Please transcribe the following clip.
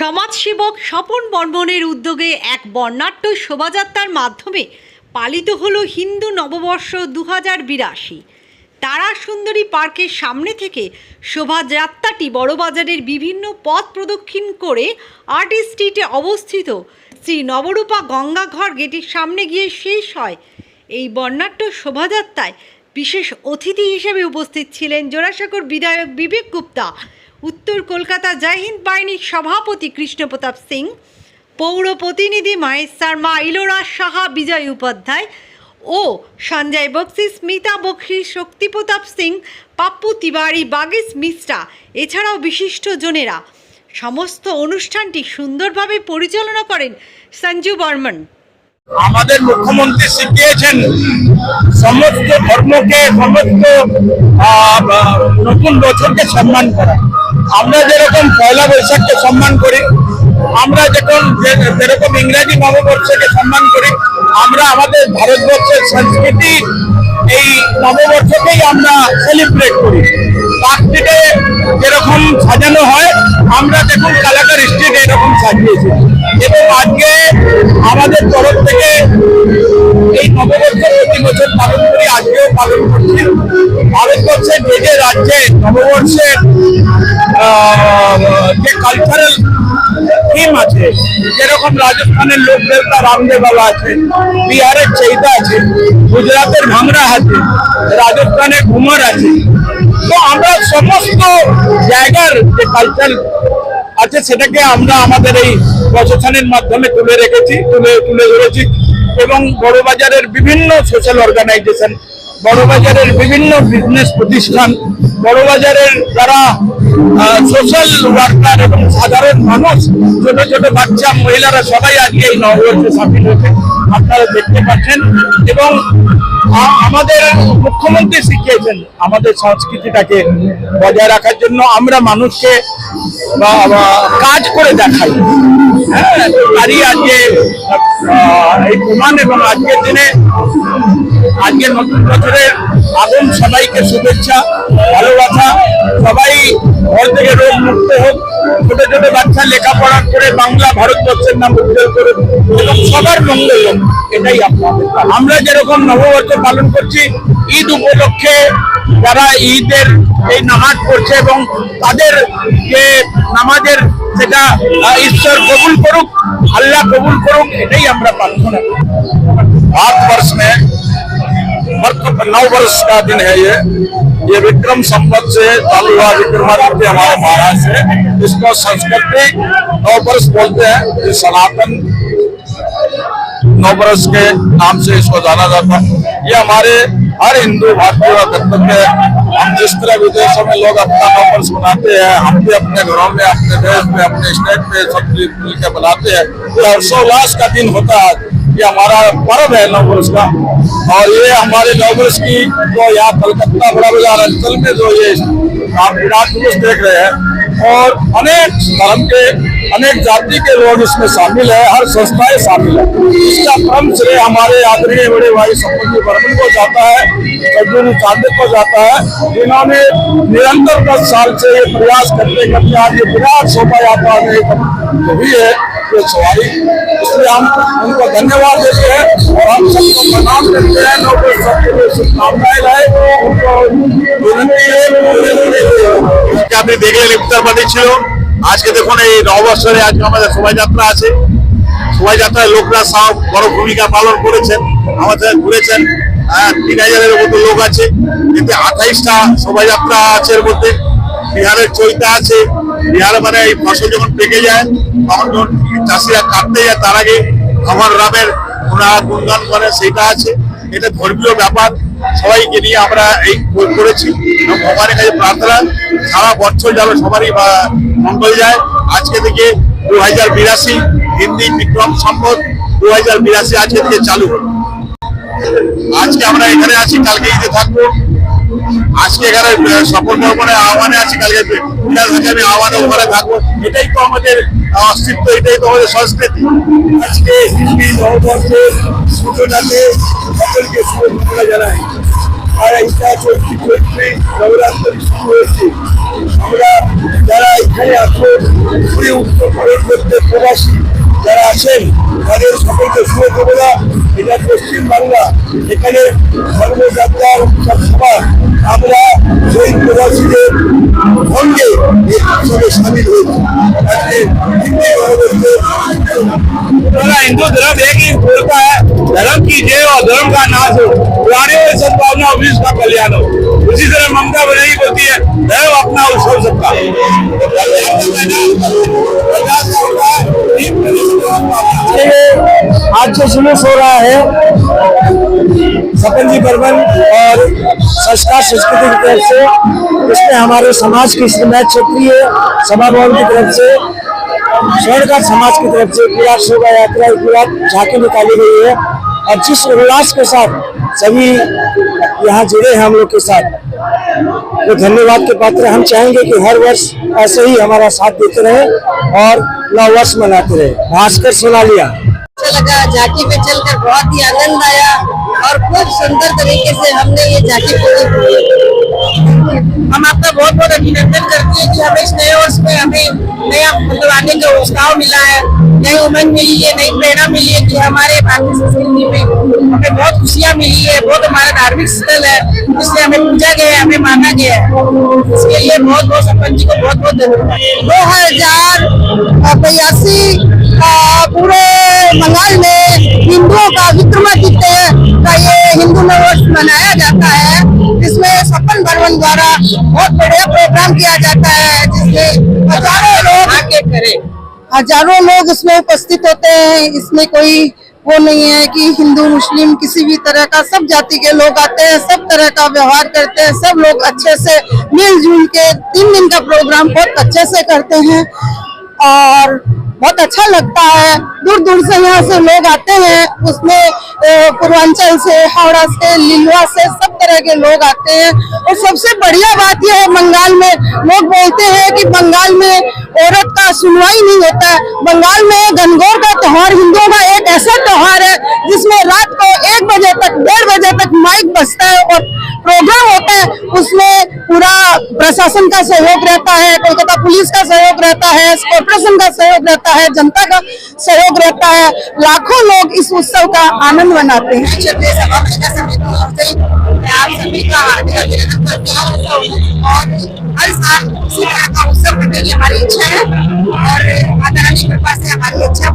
সমাজসেবক স্বপন বর্মনের উদ্যোগে এক বর্ণাঢ্য শোভাযাত্রার মাধ্যমে পালিত হলো হিন্দু নববর্ষ দু হাজার বিরাশি তারা সুন্দরী পার্কের সামনে থেকে শোভাযাত্রাটি বড়বাজারের বিভিন্ন পথ প্রদক্ষিণ করে আর্ট স্ট্রিটে অবস্থিত শ্রী নবরূপা গঙ্গাঘর গেটের সামনে গিয়ে শেষ হয়। এই বর্ণাঢ্য শোভাযাত্রায় বিশেষ অতিথি হিসেবে উপস্থিত ছিলেন জোড়াসাঁকোর বিধায়ক বিবেক গুপ্তা। উত্তর কলকাতা জয় হিন্দ বাহিনীর সভাপতি কৃষ্ণপ্রতাপ সিং, পৌর প্রতিনিধি মহেশ শর্মা, ইলোরা সাহা, বিজয় উপাধ্যায় ও সঞ্জয় বক্সি, স্মিতা বক্সি শক্তিপ্রতাপ সিং, পাপ্পু তিওয়ারি বাগিস মিশ্রা এছাড়াও বিশিষ্ট জনেরা। সমস্ত অনুষ্ঠানটি সুন্দরভাবে পরিচালনা করেন সঞ্জু বর্মন। আমাদের মুখ্যমন্ত্রী শিখিয়েছেন, সমস্ত ধর্মকে, সমস্ত নতুন বছরকে সম্মান করা। আমরা যেরকম পয়লা বৈশাখকে সম্মান করি, আমরা যখন যেরকম ইংরেজি নববর্ষকে সম্মান করি, আমরা আমাদের ভারতবর্ষের সংস্কৃতি এই নববর্ষকেই আমরা সেলিব্রেট করি। পার্কটিতে যেরকম সাজানো হয়, আমরা দেখুন কালাকার স্ট্রিট এরকম সাজিয়েছি। এবং আজকে আমাদের তরফ থেকে এই বছর পালন করি আজকেও পালন করছি যে যে রাজ্যে নববর্ষের যে কালচারাল থিম আছে, যেরকম রাজস্থানের লোক দেবতা রামদেবালা আছে, বিহারের চৈতা আছে গুজরাটের ভাংরা আছে রাজস্থানের ঘুমর আছে। তো আমরা সমস্ত জায়গার যে কালচার আছে, সেটাকে আমরা আমাদের এই প্রশাসনের মাধ্যমে তুলে রেখেছি, তুলে তুলে ধরেছি। এবং বড়বাজারের বিভিন্ন সোশ্যাল অর্গানাইজেশন বড়বাজারের বিভিন্ন বিজনেস প্রতিষ্ঠান বড়বাজারের যারা সোশ্যাল ওয়ার্কার এবং সাধারণ মানুষ, ছোট ছোট বাচ্চা মহিলারা সবাই আজকে এই নববর্ষে সামিল হয়েছে। আপনারা দেখতে পাচ্ছেন এবং আমাদের মুখ্যমন্ত্রী শিখিয়েছেন আমাদের সংস্কৃতিটাকে বজায় রাখার জন্য আমরা মানুষকে কাজ করে দেখাই। হ্যাঁ তারই আজকে এই প্রমাণ এবং আজকের দিনে আজকে নতুন বছরে আগুন সবাইকে শুভেচ্ছা, ভালোবাসা, সবাই ঘর থেকে রোগ মুক্ত হোক, ছোট ছোট বাচ্চা লেখাপড়া করে বাংলা ভারতবর্ষের নাম উজ্জ্বল করুক এবং সবার মঙ্গল হোক, এটাই আপনাদের আমরা যেরকম নববর্ষ পালন করছি, ঈদ উপলক্ষে যারা ঈদের এই নামাজ পড়ছে এবং তাদের যে নামাজের সেটা ঈশ্বর কবুল করুক, আল্লাহ কবুল করুক, এটাই আমরা প্রার্থনা ভারতবর্ষ वर्ष नौ वर्ष का दिन है ये। ये विक्रम संवत से चालू हुआ, विक्रमादित्य हमारे महाराज से इसको संस्कृति नौ वर्ष बोलते हैं, ये सनातन नौ वर्ष के नाम से इसको जाना जाता है। ये हमारे हर हिंदू भारतीय का कर्तव्य है। हम जिस तरह विदेशों में लोग अपना नौ वर्ष मनाते हैं, हम भी अपने घरों में, अपने देश में, अपने स्टेट में सब मिल मिल के मनाते हैं। ये हर्षोल्लास का दिन होता है। ये हमारा पर्व है नववर्ष का। और ये हमारे नववर्ष की जो यहाँ कलकत्ता बड़ा बाज़ार अंचल में जो ये आप विराट पुरुष देख रहे हैं। और अनेक धर्म के अनेक जाति के लोग इसमें शामिल है हर संस्थाएं शामिल है इसका परम श्रेय हमारे आदरणीय बड़े भाई सपन जी बर्मन को जाता है सज्जू चांदे को जाता है जिन्होंने निरंतर दस साल से ये प्रयास करते करते आज ये विराट शोभा यात्रा में हुई है ये सवारी इसलिए हम उनको धन्यवाद देते हैं और हम सबको प्रणाम करते हैं लोगों को सबके लिए शुभकामनाएं लाए उनको विनती है আজকে আপনি দেখলেন ইফতার পার্টি ছিল আজকে দেখুন এই নববর্ষরে আজকে আমাদের শোভাযাত্রা আছে। শোভাযাত্রায় লোকরা সব বড় ভূমিকা পালন করেছেন আমাদের ঘুরেছেন। হ্যাঁ, তিন হাজারের মতো লোক আছে। কিন্তু আঠাইশটা শোভাযাত্রা আছে এর মধ্যে। বিহারের চৈতা আছে। বিহারে মানে এই ফসল যখন পেকে যায় তখন যখন চাষিরা কাটতে যায় তার আগে আমার রামের ওনারা গুণগান করে সেটা আছে। এটা ধর্মীয় ব্যাপার। সবাইকে নিয়ে আমরা এই করেছি। ভগবানের কাছে প্রার্থনা। সারা বছর যেন সবারই মঙ্গল যায় আজকে থেকে দু হাজার বিরাশি হিন্দি বিক্রম সম্পদ দু হাজার বিরাশি আজকে থেকে চালু। হলো আজকে আমরা এখানে আছি, কালকে ঈদে থাকব। আজকে এখানে সফল ভ্রমণের আহ্বানে আছি, কালকে হাজারের আহ্বানে ওখানে থাকব। এটাই তো আমাদের অস্তিত্ব, এটাই তো আমাদের সংস্কৃতি। আজকে হিন্দি নববর্ষের সূচনাতে সকলকে শুভেচ্ছা জানাই। আর এইটা চলতি চলতি নবরাত্রি শুরু হয়েছে আমরা যারা এখানে আছেন পুরী উত্তর ভারত করতে প্রবাসী যারা আছেন তাদের সকলকে শুভ দেবরা এটা পশ্চিম বাংলা এখানে ধর্মযাত্রার উৎসব সভা আমরা সেই প্রবাসীদের সঙ্গে এই উৎসবে সামিল হয়েছি আজকে হিন্দু ধর্মের हमारा हिंदू धर्म एक ही बोलता है धर्म की जय और धर्म का नाश हो। पुराने सद्भावना और विश्व का कल्याण हो। उसी तरह ममता बनर्जी बोलती है। धर्म अपना उत्सव सबका। आज जो जुलूस हो रहा है। सपन जी बर्मन और संस्कार संस्कृति की तरफ़ से, इसमें हमारे समाज की श्रीमैत क्षेत्रीय सभा भवन की तरफ़ से स्वर्णकार समाज की तरफ़ से पूरा शोभा यात्रा पूरा झांकी निकाली गई है। और जिस उल्लास के साथ सभी यहाँ जुड़े हैं हम लोग के साथ तो धन्यवाद के पात्र हम चाहेंगे कि हर वर्ष ऐसे ही हमारा साथ देते रहे और नव वर्ष मनाते रहे। भास्कर सोनालिया। अच्छा लगा, झांकी में चलकर बहुत ही आनंद आया। और खूब सुंदर तरीके से हमने ये झांकी पूरी हम आपका बहुत बहुत अभिनंदन करते हैं कि हमें इस नए वर्ष में हमें नया मतलब आने का उत्साह मिला है, नई उमंग मिली है, नई प्रेरणा मिली है कि हमारे भारतीय संस्कृति में हमें बहुत खुशियाँ मिली है, बहुत हमारा धार्मिक स्थल है इसलिए हमें पूजा गया है, हमें माना गया है। इसके लिए बहुत बहुत सरपंच जी को बहुत बहुत धन्यवाद। दो हज़ार बयासी पूरे बंगाल में हिंदुओं का विक्रमादित्य का ये हिंदू नववर्ष मनाया जाता है, जिसमें सपन बर्मन द्वारा बहुत बढ़िया प्रोग्राम किया जाता है, जिसमें हज़ारों लोग आके करें। हज़ारों लोग इसमें उपस्थित होते हैं, इसमें कोई वो नहीं है कि हिंदू, मुस्लिम, किसी भी तरह का, सब जाति के लोग आते हैं, सब तरह का व्यवहार करते हैं, सब लोग अच्छे से मिलजुल के तीन दिन का प्रोग्राम बहुत अच्छे से करते हैं। और बहुत अच्छा लगता है। दूर दूर से यहाँ से लोग आते हैं। उसमें पूर्वांचल से, हावड़ा से, लीलवा से, सब तरह के लोग आते हैं। और सबसे बढ़िया बात यह है, बंगाल में लोग बोलते हैं कि बंगाल में औरत का सुनवाई नहीं होता है। बंगाल में गनगौर का त्योहार, हिंदुओं का एक ऐसा त्योहार है जिसमें रात को एक बजे तक, डेढ़ बजे तक माइक बजता है और प्रोग्राम उसमें पूरा प्रशासन का सहयोग रहता है, कोलकाता पुलिस का सहयोग रहता है कॉर्पोरेशन का सहयोग रहता है, जनता का सहयोग रहता है। लाखों लोग इस उत्सव का आनंद मनाते हैं। करते हैं और हर साल का उत्सव और कृपा हमारी इच्छा